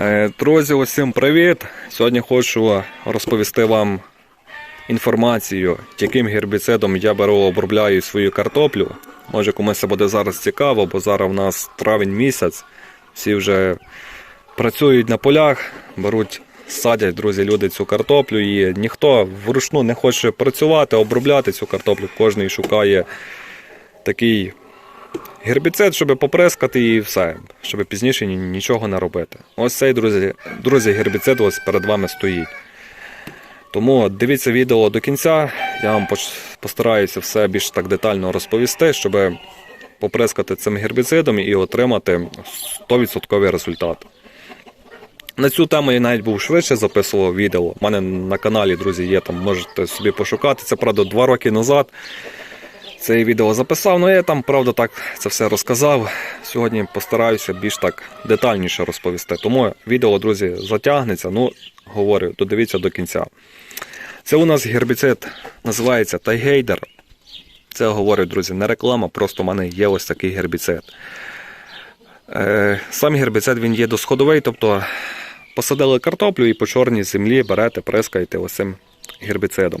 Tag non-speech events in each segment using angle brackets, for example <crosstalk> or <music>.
Е, Друзі, усім привіт! Сьогодні хочу розповісти вам інформацію, яким гербіцидом я беру обробляю свою картоплю. Може комусь це буде зараз цікаво, бо зараз в нас травень місяць. Всі вже працюють на полях, беруть, садять, друзі, люди цю картоплю, і ніхто вручну не хоче працювати, обробляти цю картоплю. Кожен шукає такий гербіцид, щоб поприскати і все, щоб пізніше нічого не робити. Ось цей, друзі, друзі, гербіцид ось перед вами стоїть. Тому дивіться відео до кінця. Я вам постараюся все більш так детально розповісти, щоб поприскати цим гербіцидом і отримати 100% результат. На цю тему я навіть був швидше записував відео. У мене на каналі, друзі, є там, можете собі пошукати. Це правда два роки назад. Це відео записав, але я там, правда, так це все розказав. Сьогодні постараюся більш так детальніше розповісти. Тому відео, друзі, затягнеться. Ну, говорю, додивіться до кінця. Це у нас гербіцид називається Тайгейдер. Це говорю, друзі, не реклама, просто в мене є ось такий гербіцид. Е, сам гербіцид він є досходовий, тобто посадили картоплю і по чорній землі берете, прискаєте ось цим гербіцидом.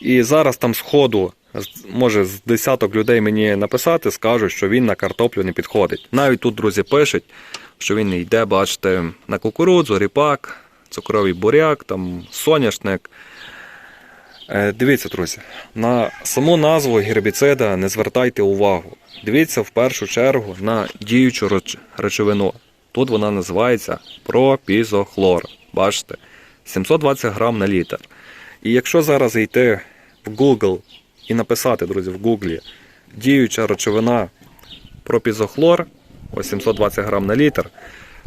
І зараз там з- може з десяток людей мені написати, скажуть, що він на картоплю не підходить. Навіть тут, друзі, пишуть, що він йде, бачите, на кукурудзу, ріпак, цукровий буряк, там соняшник. Е, Дивіться, друзі, на саму назву гербіцида не звертайте увагу. Дивіться в першу чергу на діючу речовину. Тут вона називається пропізохлор. Бачите, 720 грам на літр. І якщо зараз зайти в Google і написати, друзі, в Google діюча речовина пропізохлор, ось 720 грам на літр.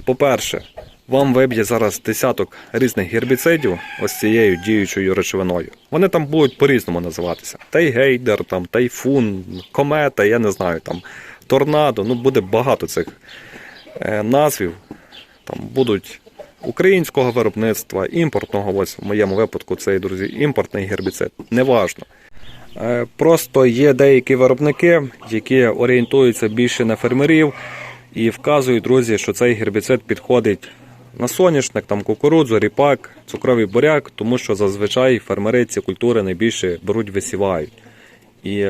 По-перше, вам виб'є зараз десяток різних гербіцидів ось цією діючою речовиною. Вони там будуть по-різному називатися. Тайгейдер, там, тайфун, комета, я не знаю, там, торнадо. Ну, буде багато цих е, назвів. Там будуть українського виробництва, імпортного, ось в моєму випадку цей, друзі, імпортний гербіцид. Неважно. Е, Просто є деякі виробники, які орієнтуються більше на фермерів і вказують, друзі, що цей гербіцид підходить на соняшник, там кукурудзу, ріпак, цукровий буряк, тому що зазвичай фермери ці культури найбільше беруть, висівають. І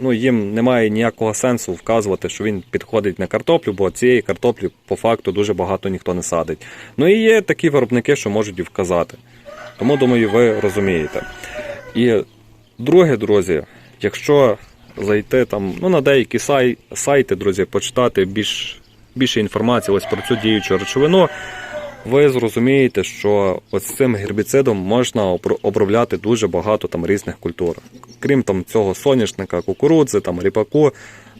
ну, їм немає ніякого сенсу вказувати, що він підходить на картоплю, бо цієї картоплі по факту дуже багато ніхто не садить. Ну і є такі виробники, що можуть і вказати. Тому думаю, ви розумієте. І друге, друзі, якщо зайти там ну, на деякі сай, сайти, друзі, почитати більш, більше інформації ось про цю діючу речовину, ви зрозумієте, що ось цим гербіцидом можна обр- обробляти дуже багато там різних культур. Крім там цього соняшника, кукурудзи, там ріпаку,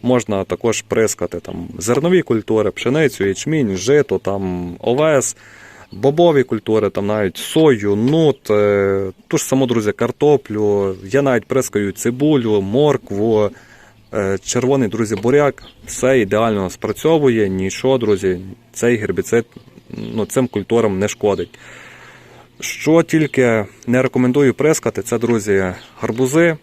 можна також прискати там зернові культури, пшеницю, ячмінь, жито, там овес, бобові культури, там навіть сою, нут, е, ту ж саму, друзі, картоплю. Я навіть прискаю цибулю, моркву, е, червоний, друзі, буряк. Все ідеально спрацьовує, нічого, друзі, цей гербіцид ну, цим культурам не шкодить. Що тільки не рекомендую прискати, це, друзі, гарбузи,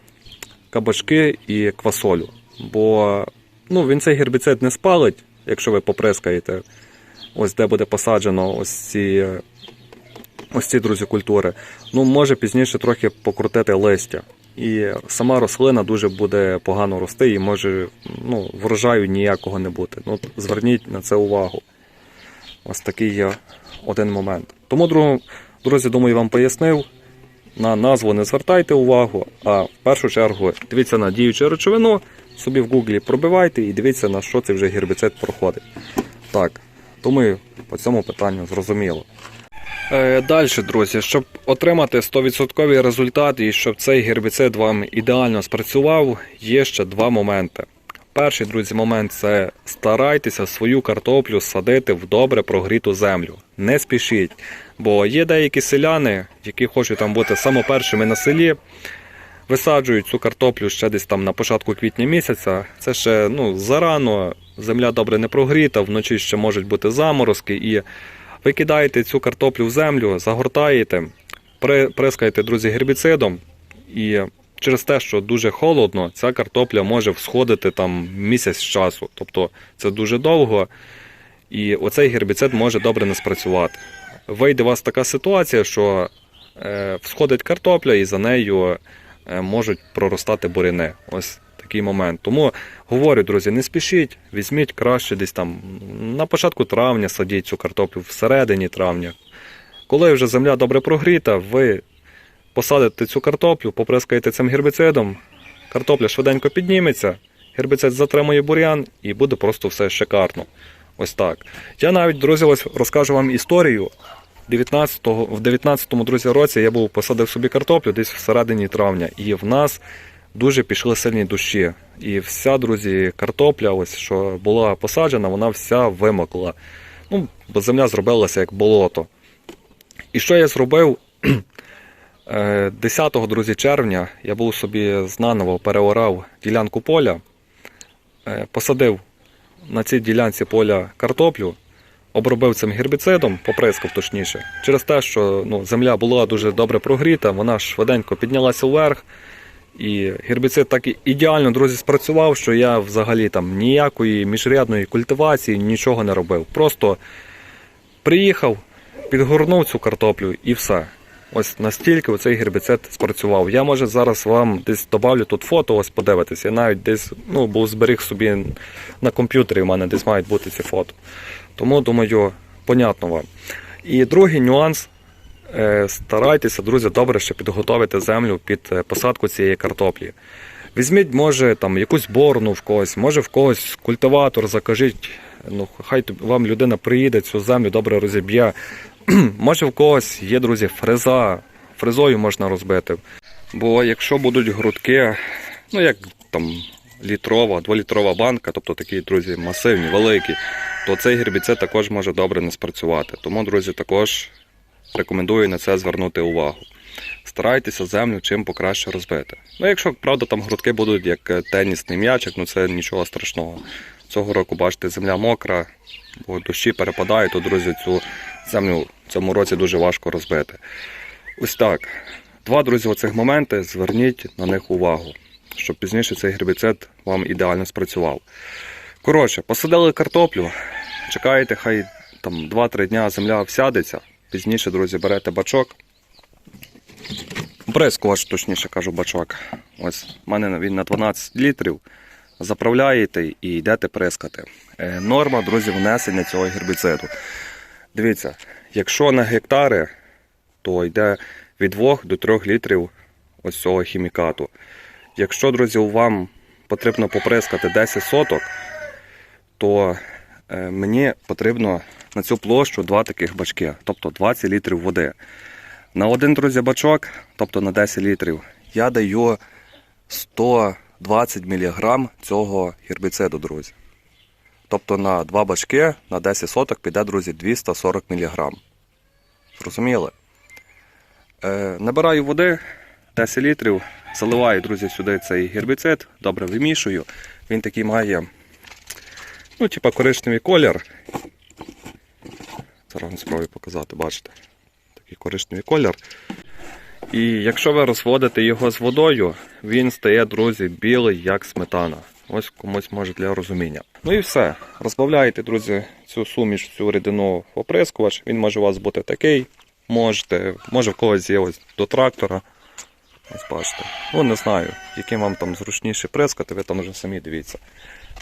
кабачки і квасолю. Бо ну, він цей гербіцид не спалить, якщо ви поприскаєте, ось де буде посаджено ось ці, ось ці друзі, культури. Ну, може пізніше трохи покрутити листя. І сама рослина дуже буде погано рости і може ну, врожаю ніякого не бути. Ну, зверніть на це увагу. Ось такий є один момент. Тому, друзі, думаю, вам пояснив. На назву не звертайте увагу, а в першу чергу дивіться на діючу речовину, собі в гуглі пробивайте і дивіться, на що цей вже гербіцид проходить. Так, думаю, по цьому питанню зрозуміло. Е, Далі, друзі, щоб отримати 100% результат і щоб цей гербіцид вам ідеально спрацював, є ще два моменти. Перший, друзі, момент це старайтеся свою картоплю садити в добре прогріту землю. Не спішіть, бо є деякі селяни, які хочуть там бути самопершими на селі, висаджують цю картоплю ще десь там на початку квітня місяця. Це ще ну, зарано, земля добре не прогріта, вночі ще можуть бути заморозки. І ви кидаєте цю картоплю в землю, загортаєте, при- прискаєте, друзі, гербіцидом. І через те, що дуже холодно, ця картопля може всходити там місяць часу. Тобто це дуже довго. І оцей гербіцид може добре не спрацювати. Вийде у вас така ситуація, що е, всходить картопля і за нею е, можуть проростати буряни. Ось такий момент. Тому говорю, друзі, не спішіть, візьміть краще десь там на початку травня садіть цю картоплю, всередині травня. Коли вже земля добре прогріта, ви посадите цю картоплю, поприскаєте цим гербіцидом, картопля швиденько підніметься, гербіцид затримує бур'ян і буде просто все шикарно. Ось так. Я навіть, друзі, ось розкажу вам історію. 19-го, в 19-му, друзі, році я був посадив собі картоплю десь всередині травня, і в нас дуже пішли сильні дощі. І вся, друзі, картопля, ось що була посаджена, вона вся вимокла. Ну, бо земля зробилася як болото. І що я зробив? <clears throat> Е, 10 друзі, червня я був собі знаново переорав ділянку поля, е, посадив на цій ділянці поля картоплю, обробив цим гербіцидом, поприскав точніше, через те, що ну, земля була дуже добре прогріта, вона швиденько піднялася вверх. І гербіцид так ідеально, друзі, спрацював, що я взагалі там ніякої міжрядної культивації нічого не робив. Просто приїхав, підгорнув цю картоплю і все. Ось настільки цей гербіцид спрацював. Я може зараз вам десь добавлю тут фото, ось подивитися. Я навіть десь ну, був зберіг собі на комп'ютері, у мене десь мають бути ці фото. Тому думаю, понятно вам. І другий нюанс. Е, Старайтеся, друзі, добре ще підготовити землю під е, посадку цієї картоплі. Візьміть, може, там якусь борну в когось, може в когось культиватор, закажіть. Ну, хай вам людина приїде, цю землю добре розіб'є. <clears throat> може в когось є, друзі, фреза. Фрезою можна розбити. Бо якщо будуть грудки, ну як там літрова, дволітрова банка, тобто такі, друзі, масивні, великі, то цей гербіцид також може добре не спрацювати. Тому, друзі, також рекомендую на це звернути увагу. Старайтеся землю чим покраще розбити. Ну, якщо, правда, там грудки будуть як е, тенісний м'ячик, ну це нічого страшного. Цього року, бачите, земля мокра, бо дощі перепадають, то, друзі, цю землю в цьому році дуже важко розбити. Ось так. Два, друзі, оцих моменти, зверніть на них увагу, щоб пізніше цей гербіцид вам ідеально спрацював. Коротше, посадили картоплю, чекаєте, хай там 2-3 дня земля всядеться. Пізніше, друзі, берете бачок. Бризкувач, точніше кажу, бачок. Ось в мене він на 12 літрів. Заправляєте і йдете прискати. Е, Норма, друзі, внесення цього гербіциду. Дивіться, якщо на гектари, то йде від 2 до 3 літрів ось цього хімікату. Якщо, друзі, вам потрібно поприскати 10 соток, то мені потрібно на цю площу два таких бачки, тобто 20 літрів води. На один, друзі, бачок, тобто на 10 літрів, я даю 120 мг цього гербіциду, друзі. Тобто на два бачки на 10 соток піде, друзі, 240 мг. Зрозуміли? Е, набираю води 10 літрів, заливаю, друзі, сюди цей гербіцид, добре вимішую. Він такий має, ну, типа коричневий колір. Зараз спробую показати, бачите. Такий коричневий колір. І якщо ви розводите його з водою, він стає, друзі, білий, як сметана. Ось комусь може для розуміння. Ну і все. Розбавляєте, друзі, цю суміш, цю рідину в оприскувач. Він може у вас бути такий. Можете, може в когось є ось до трактора. Ось бачите. Ну не знаю, яким вам там зручніше прискати, ви там вже самі дивіться.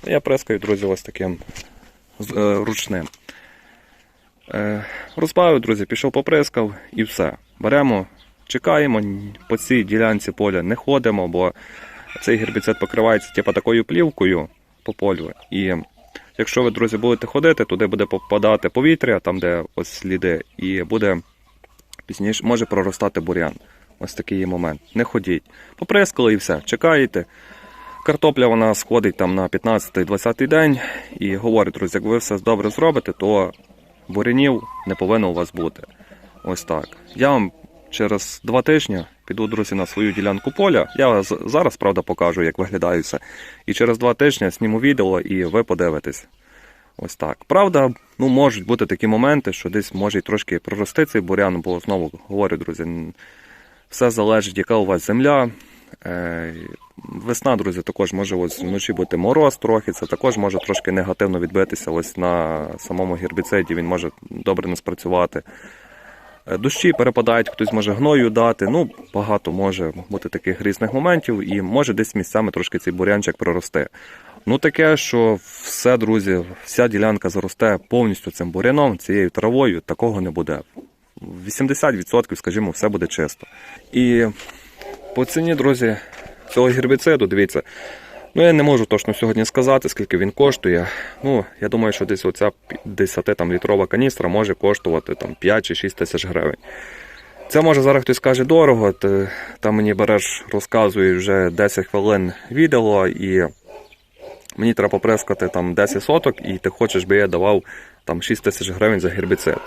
Я прискаю, друзі, ось таким е, ручним. Е, розбавив, друзі, пішов поприскав і все. Беремо, чекаємо, по цій ділянці поля не ходимо, бо цей гербіцид покривається типу, такою плівкою по полю. І якщо ви, друзі, будете ходити, туди буде попадати повітря, там де ось сліди, і буде пізніше може проростати бур'ян. Ось такий є момент. Не ходіть. Поприскали і все. Чекаєте. Картопля вона сходить там на 15-20 день і говорить, друзі, як ви все добре зробите, то бурянів не повинно у вас бути. Ось так. Я вам через два тижні піду, друзі, на свою ділянку поля. Я зараз, правда, покажу, як виглядає все. І через два тижні зніму відео і ви подивитесь. Ось так. Правда, ну можуть бути такі моменти, що десь може й трошки прорости цей бурян, бо знову говорю, друзі, все залежить, яка у вас земля, Е, Весна, друзі, також може ось вночі бути мороз трохи. Це також може трошки негативно відбитися ось на самому гербіциді. Він може добре не спрацювати. Е, Дощі перепадають, хтось може гною дати. Ну, багато може бути таких різних моментів, і може десь місцями трошки цей бурянчик проросте. Ну таке, що все, друзі, вся ділянка заросте повністю цим буряном, цією травою, такого не буде. 80%, скажімо, все буде чисто. І по ціні, друзі, цього гербіциду, дивіться, ну я не можу точно сьогодні сказати, скільки він коштує. Ну, я думаю, що десь оця 10-літрова каністра може коштувати там, 5 чи 6 тисяч гривень. Це може зараз хтось скаже дорого, ти там мені береш, розказуєш вже 10 хвилин відео, і мені треба попрескати там 10 соток, і ти хочеш, би я давав там 6 тисяч гривень за гербіцид.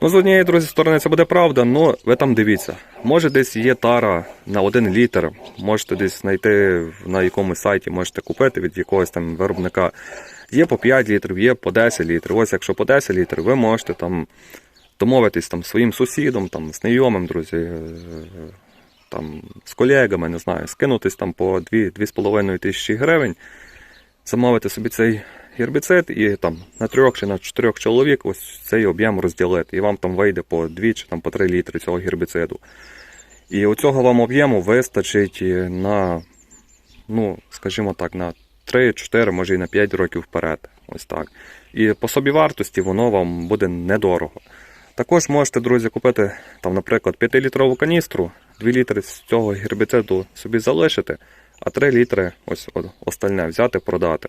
Ну, з однієї друзі сторони, це буде правда, але ви там дивіться. Може десь є тара на 1 літр, можете десь знайти на якомусь сайті, можете купити від якогось там виробника. Є по 5 літрів, є по 10 літрів. Ось якщо по 10 літрів, ви можете там домовитись там, своїм сусідом, там, знайомим, друзі, е, там, з колегами, не знаю, скинутись там по 2-2,5 тисячі гривень, замовити собі цей гербіцид і там на трьох чи на чотирьох чоловік ось цей об'єм розділити. І вам там вийде по 2 чи там по 3 літри цього гербіциду. І оцього вам об'єму вистачить на, ну, скажімо так, на 3-4, може і на 5 років вперед. Ось так. І по собівартості воно вам буде недорого. Також можете, друзі, купити, там, наприклад, 5-літрову каністру, 2 літри з цього гербіциду собі залишити, а 3 літри ось остальне взяти, продати.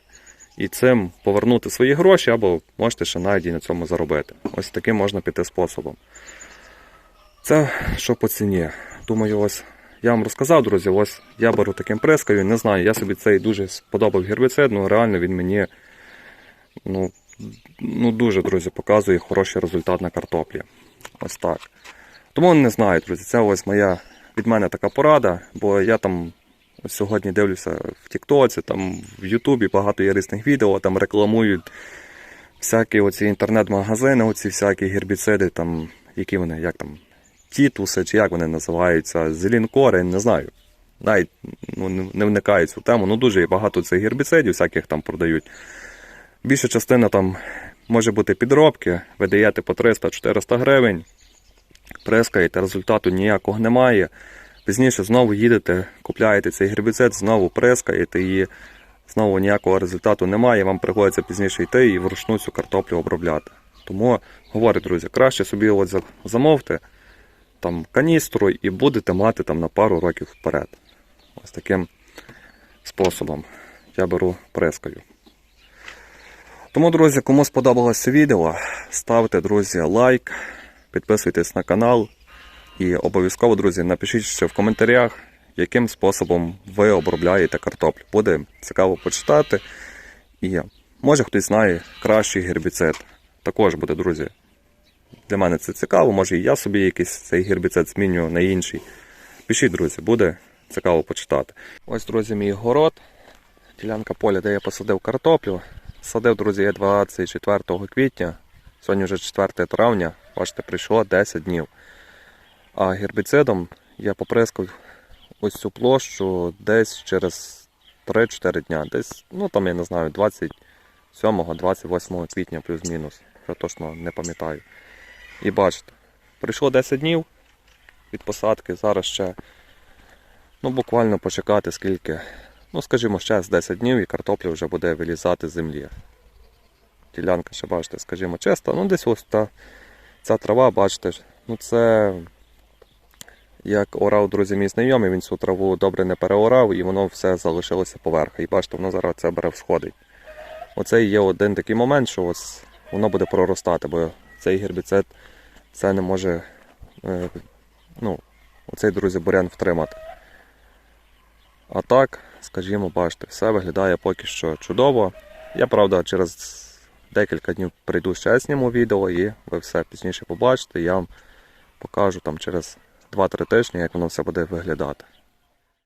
І цим повернути свої гроші, або можете ще навіть і на цьому заробити. Ось таким можна піти способом. Це що по ціні. Думаю, ось я вам розказав, друзі, ось я беру таким прискою, не знаю, я собі цей дуже сподобав гербіцид, ну реально він мені ну, ну дуже, друзі, показує хороший результат на картоплі. Ось так. Тому не знаю, друзі, це ось моя від мене така порада, бо я там сьогодні дивлюся в Тіктоці, там в Ютубі багато є різних відео, там рекламують всякі оці інтернет-магазини, оці всякі гербіциди, там, які вони, як там, тітуси, чи як вони називаються, зелінкори, не знаю. Навіть ну, не- вникаю в цю тему. Ну дуже багато цих гербіцидів, всяких там продають. Більша частина там може бути підробки, ви даєте по 300-400 гривень, прискаєте, результату ніякого немає. Пізніше знову їдете, купляєте цей гербіцид, знову прискаєте і знову ніякого результату немає. Вам приходиться пізніше йти і вручну цю картоплю обробляти. Тому говорю, друзі, краще собі от замовте там каністру і будете мати там на пару років вперед. Ось таким способом я беру прескою. Тому, друзі, кому сподобалось це відео, ставте, друзі, лайк, підписуйтесь на канал. І обов'язково, друзі, напишіть ще в коментарях, яким способом ви обробляєте картоплю. Буде цікаво почитати. І може хтось знає кращий гербіцид. Також буде, друзі. Для мене це цікаво, може і я собі якийсь цей гербіцид зміню на інший. Пишіть, друзі, буде цікаво почитати. Ось, друзі, мій город. Ділянка поля, де я посадив картоплю. Садив, друзі, я 24 квітня. Сьогодні вже 4 травня. Бачите, прийшло 10 днів. А гербіцидом я поприскав ось цю площу десь через 3-4 дня. Десь, ну там я не знаю, 27-28 квітня плюс-мінус. Я точно не пам'ятаю. І бачите, прийшло 10 днів від посадки. Зараз ще ну, буквально почекати скільки. Ну, скажімо, ще з 10 днів і картопля вже буде вилізати з землі. Ділянка ще, бачите, скажімо, чиста. Ну, десь ось та, ця трава, бачите, ну це як орав, друзі, мій знайомий, він цю траву добре не переорав і воно все залишилося поверху. І бачите, воно зараз це бере всходить. Оце є один такий момент, що ось воно буде проростати, бо цей гербіцид це не може, е, ну, оцей, друзі, бурян втримати. А так, скажімо, бачите, все виглядає поки що чудово. Я, правда, через декілька днів прийду ще зніму відео і ви все пізніше побачите. Я вам покажу там через 2-3 тижні, як воно все буде виглядати.